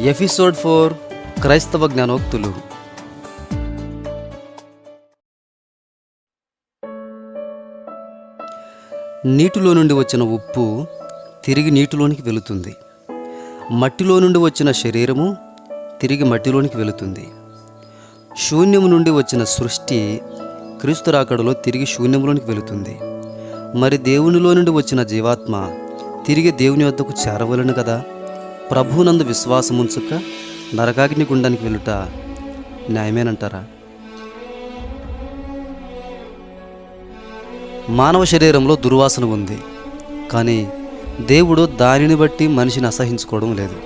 Episode four క్రైస్తవ జ్ఞానోక్తులు. నీటిలో నుండి వచ్చిన ఉప్పు తిరిగి నీటిలోనికి వెళుతుంది. మట్టిలో నుండి వచ్చిన శరీరము తిరిగి మట్టిలోనికి వెళుతుంది. శూన్యము నుండి వచ్చిన సృష్టి క్రీస్తు రాకడలో తిరిగి శూన్యంలోనికి వెళుతుంది. మరి దేవునిలో నుండి వచ్చిన జీవాత్మ తిరిగి దేవుని వద్దకు చేరవలను కదా? ప్రభునందు విశ్వాసముంచుక నరకాగ్ని గుండానికి వెళ్ళుట న్యాయమేనంటారా? మానవ శరీరంలో దుర్వాసన ఉంది కానీ దేవుడు దానిని బట్టి మనిషిని అసహించుకోవడం లేదు.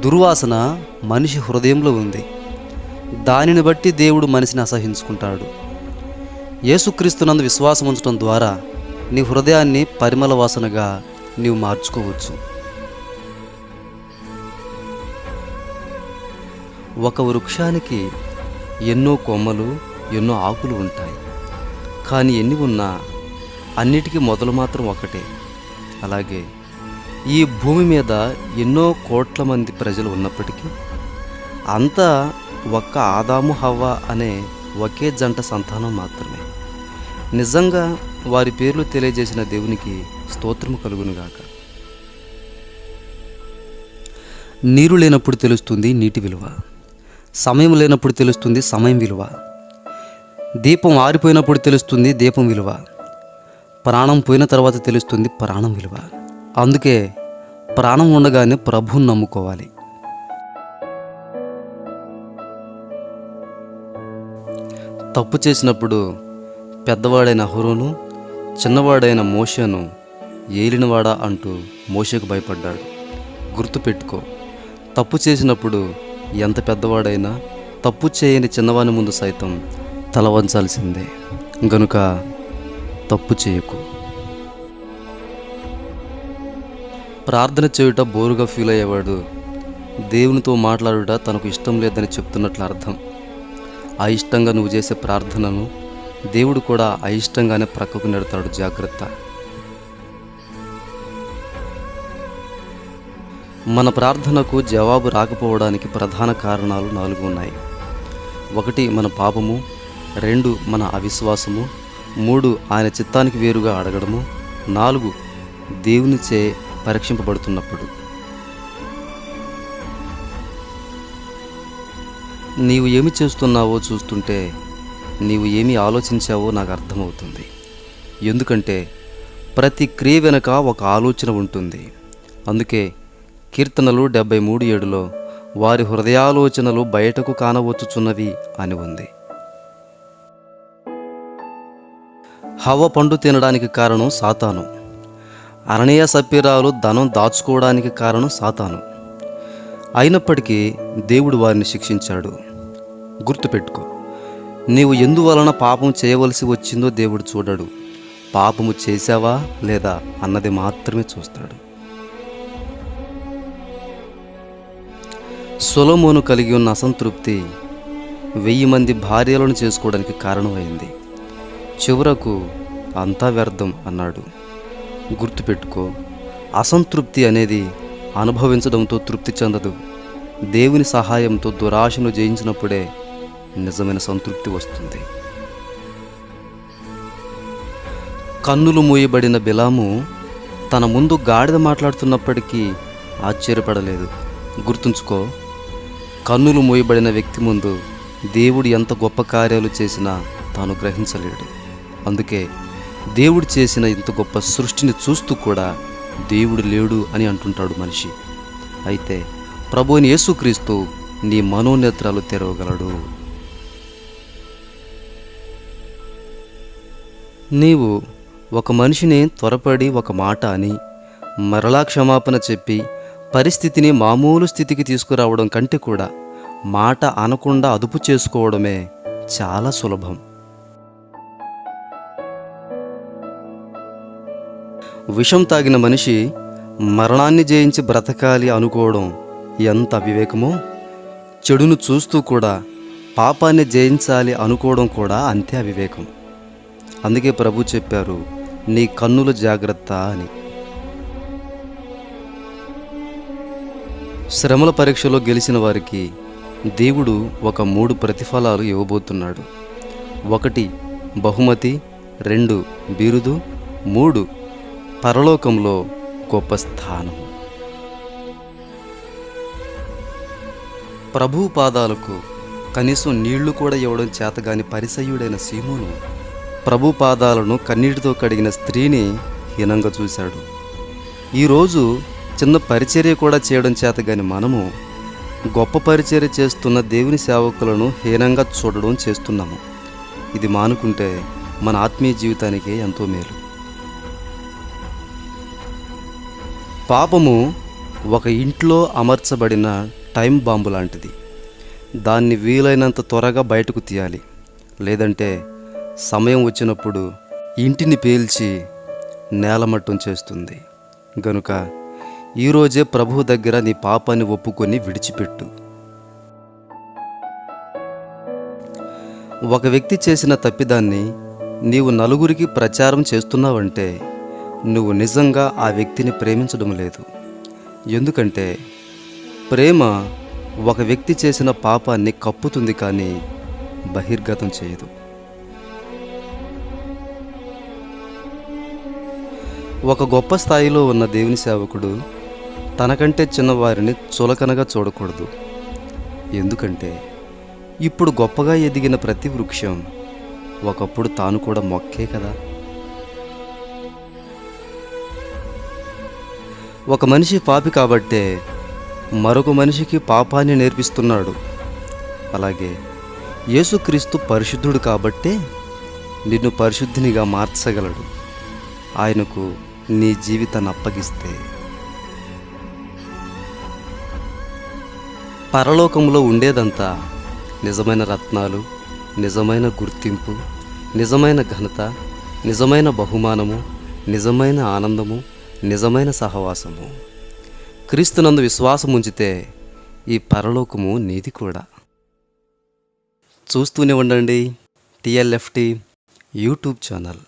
దుర్వాసన మనిషి హృదయంలో ఉంది దానిని బట్టి దేవుడు మనిషిని అసహించుకుంటాడు. యేసుక్రీస్తునందు విశ్వాసం ఉంచడం ద్వారా నీ హృదయాన్ని పరిమళ వాసనగా నీవు మార్చుకోవచ్చు. ఒక వృక్షానికి ఎన్నో కొమ్మలు ఎన్నో ఆకులు ఉంటాయి. కానీ ఎన్ని ఉన్నా అన్నిటికీ మొదలు మాత్రం ఒకటే. అలాగే ఈ భూమి మీద ఎన్నో కోట్ల మంది ప్రజలు ఉన్నప్పటికీ అంతా ఒక్క ఆదాము హవ్వ అనే ఒకే జంట సంతానం మాత్రమే. నిజంగా వారి పేర్లు తెలియజేసిన దేవునికి స్తోత్రము కలుగునుగాక. నీరు లేనప్పుడు తెలుస్తుంది నీటి విలువ. సమయం లేనప్పుడు తెలుస్తుంది సమయం విలువ. దీపం ఆరిపోయినప్పుడు తెలుస్తుంది దీపం విలువ. ప్రాణం పోయిన తర్వాత తెలుస్తుంది ప్రాణం విలువ. అందుకే ప్రాణం ఉండగానే ప్రభువుని నమ్ముకోవాలి. తప్పు చేసినప్పుడు పెద్దవాడైన హురును చిన్నవాడైన మోషను ఏలినవాడా అంటూ మోషకు భయపడ్డాడు. గుర్తుపెట్టుకో తప్పు చేసినప్పుడు ఎంత పెద్దవాడైనా తప్పు చేయని చిన్నవాని ముందు సైతం తల వంచాల్సిందే. గనుక తప్పు చేయకు. ప్రార్థన చేయుట బోరుగా ఫీల్ అయ్యేవాడు దేవునితో మాట్లాడుట తనకు ఇష్టం లేదని చెప్తున్నట్లు అర్థం. అయిష్టంగా నువ్వు చేసే ప్రార్థనను దేవుడు కూడా అయిష్టంగానే ప్రక్కకు నెడతాడు జాగ్రత్త. మన ప్రార్థనకు జవాబు రాకపోవడానికి ప్రధాన కారణాలు నాలుగు ఉన్నాయి. ఒకటి మన పాపము రెండు మన అవిశ్వాసము మూడు ఆయన చిత్తానికి వేరుగా అడగడము నాలుగు దేవునిచే పరీక్షింపబడుతున్నప్పుడు. నీవు ఏమి చేస్తున్నావో చూస్తుంటే నీవు ఏమి ఆలోచించావో నాకు అర్థమవుతుంది. ఎందుకంటే ప్రతి క్రియ వెనుక ఒక ఆలోచన ఉంటుంది. అందుకే కీర్తనలు డెబ్బై మూడు ఏడులో వారి హృదయాలోచనలు బయటకు కానవచ్చుచున్నవి అని ఉంది. హవ పండు తినడానికి కారణం సాతాను. అననీయ సప్పిరాలు ధనం దాచుకోవడానికి కారణం సాతాను. అయినప్పటికీ దేవుడు వారిని శిక్షించాడు. గుర్తుపెట్టుకో నీవు ఎందువలన పాపం చేయవలసి వచ్చిందో దేవుడు చూడడు. పాపము చేశావా లేదా అన్నది మాత్రమే చూస్తాడు. సొలమోను కలిగి ఉన్న అసంతృప్తి వెయ్యి మంది భార్యలను చేసుకోవడానికి కారణమైంది. చివరకు అంతా వ్యర్థం అన్నాడు. గుర్తుపెట్టుకో అసంతృప్తి అనేది అనుభవించడంతో తృప్తి చెందదు. దేవుని సహాయంతో దురాశను జయించినప్పుడే నిజమైన సంతృప్తి వస్తుంది. కన్నులు మూయబడిన బిలాము తన ముందు గాడిద మాట్లాడుతున్నప్పటికీ ఆశ్చర్యపడలేదు. గుర్తుంచుకో కన్నులు మోయబడిన వ్యక్తి ముందు దేవుడు ఎంత గొప్ప కార్యాలు చేసినా తాను గ్రహించలేడు. అందుకే దేవుడు చేసిన ఇంత గొప్ప సృష్టిని చూస్తూ కూడా దేవుడు లేడు అని అంటుంటాడు మనిషి. అయితే ప్రభుని యేసుక్రీస్తు నీ మనోనేత్రాలు తెరవగలడు. నీవు ఒక మనిషిని త్వరపడి ఒక మాట అని మరలా క్షమాపణ చెప్పి పరిస్థితిని మామూలు స్థితికి తీసుకురావడం కంటే కూడా మాట అనకుండా అదుపు చేసుకోవడమే చాలా సులభం. విషం తాగిన మనిషి మరణాన్ని జయించి బ్రతకాలి అనుకోవడం ఎంత అవివేకమో? చెడును చూస్తూ కూడా పాపాన్ని జయించాలి అనుకోవడం కూడా అంతే అవివేకం. అందుకే ప్రభు చెప్పారు నీ కన్నుల జాగ్రత్త అని. శ్రమల పరీక్షలో గెలిచిన వారికి దేవుడు ఒక మూడు ప్రతిఫలాలు ఇవ్వబోతున్నాడు. ఒకటి బహుమతి రెండు బిరుదు మూడు పరలోకంలో గొప్ప స్థానం. ప్రభు పాదాలకు కనీసం నీళ్ళు కూడా ఇవ్వడం చేతగాని పరిసయుడైన సీమును ప్రభు పాదాలను కన్నీటితో కడిగిన స్త్రీని హీనంగా చూశాడు. ఈరోజు చిన్న పరిచర్య కూడా చేయడం చేత గాని మనము గొప్ప పరిచర్య చేస్తున్న దేవుని సేవకులను హీనంగా చూడడం చేస్తున్నాము. ఇది మానుకుంటే మన ఆత్మీయ జీవితానికి ఎంతో మేలు. పాపము ఒక ఇంట్లో అమర్చబడిన టైం బాంబు లాంటిది. దాన్ని వీలైనంత త్వరగా బయటకు తీయాలి. లేదంటే సమయం వచ్చినప్పుడు ఇంటిని పేల్చి నేలమట్టం చేస్తుంది. గనుక ఈరోజే ప్రభు దగ్గర నీ పాపాన్ని ఒప్పుకొని విడిచిపెట్టు. ఒక వ్యక్తి చేసిన తప్పిదాన్ని నీవు నలుగురికి ప్రచారం చేస్తున్నావంటే నువ్వు నిజంగా ఆ వ్యక్తిని ప్రేమించడం లేదు. ఎందుకంటే ప్రేమ ఒక వ్యక్తి చేసిన పాపాన్ని కప్పుతుంది కానీ బహిర్గతం చేయదు. ఒక గొప్ప స్థాయిలో ఉన్న దేవుని సేవకుడు తనకంటే చిన్నవారిని చులకనగా చూడకూడదు. ఎందుకంటే ఇప్పుడు గొప్పగా ఎదిగిన ప్రతి వృక్షం ఒకప్పుడు తాను కూడా మొక్కే కదా. ఒక మనిషి పాపి కాబట్టే మరొక మనిషికి పాపాన్ని నేర్పిస్తున్నాడు. అలాగే యేసుక్రీస్తు పరిశుద్ధుడు కాబట్టే నిన్ను పరిశుద్ధినిగా మార్చగలడు. ఆయనకు నీ జీవితాన్ని అప్పగిస్తే పరలోకంలో ఉండేదంతా నిజమైన రత్నాలు నిజమైన గుర్తింపు నిజమైన ఘనత నిజమైన బహుమానము నిజమైన ఆనందము నిజమైన సహవాసము. క్రీస్తునందు విశ్వాసం ఉంచితే ఈ పరలోకము నీది కూడా. చూస్తూనే ఉండండి టిఎల్ఎఫ్టి యూట్యూబ్ ఛానల్.